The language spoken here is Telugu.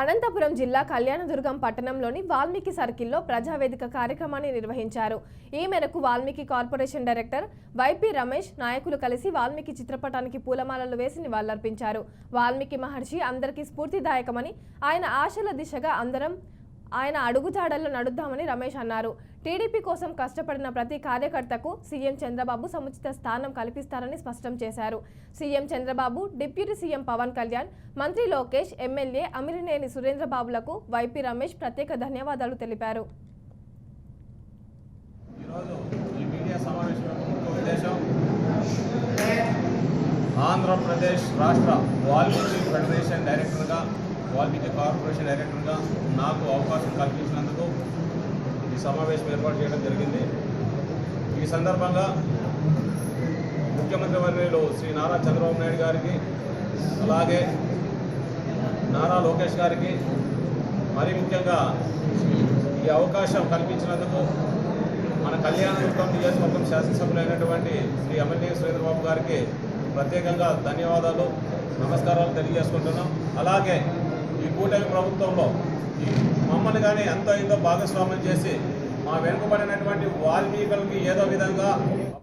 అనంతపురం జిల్లా కళ్యాణదుర్గం పట్టణంలోని వాల్మీకి సర్కిల్లో ప్రజావేదిక కార్యక్రమాన్ని నిర్వహించారు. ఈ మేరకు Valmiki corporation director YP Ramesh నాయకులు కలిసి వాల్మీకి చిత్రపటానికి పూలమాలలు వేసి నివాళులర్పించారు. వాల్మీకి మహర్షి అందరికీ స్ఫూర్తిదాయకమని ఆయన ఆశల దిశగా అందరం ఆయన అడుగుజాడల్లో నడుద్దామని రమేష్ అన్నారు. టీడీపీ కోసం కష్టపడిన ప్రతి కార్యకర్తకు సీఎం చంద్రబాబు సముచిత స్థానం కల్పిస్తారని స్పష్టం చేశారు. CM Chandrababu deputy CM Pawan Kalyan మంత్రి లోకేష్ ఎమ్మెల్యే అమిరినేని సురేంద్రబాబులకు వైపీ రమేష్ ప్రత్యేక ధన్యవాదాలు తెలిపారు. ఆంధ్రప్రదేశ్ రాష్ట్ర వాల్మీకి ఫెడరేషన్ డైరెక్టర్గా వాల్మీకి కార్పొరేషన్ డైరెక్టర్గా నాకు అవకాశం కల్పించినందుకు ఈ సమావేశం ఏర్పాటు చేయడం జరిగింది. ఈ సందర్భంగా ముఖ్యమంత్రి వర్యులు శ్రీ నారా చంద్రబాబు నాయుడు గారికి అలాగే నారా లోకేష్ గారికి మరి ముఖ్యంగా ఈ అవకాశం కల్పించినందుకు మన కళ్యాణదుర్గం నియోజకవర్గం శాసనసభ్యులైనటువంటి శ్రీ ఎమ్మెల్యే సురేంద్రబాబు గారికి ప్రత్యేకంగా ధన్యవాదాలు నమస్కారాలు తెలియజేసుకుంటున్నాం. అలాగే ఈ కూటమి ప్రభుత్వంలో ఈ మమ్మల్ని కానీ ఎంతో ఎంతో భాగస్వామ్యం చేసి మా వెనుకబడినటువంటి వాల్మీకులకి ఏదో విధంగా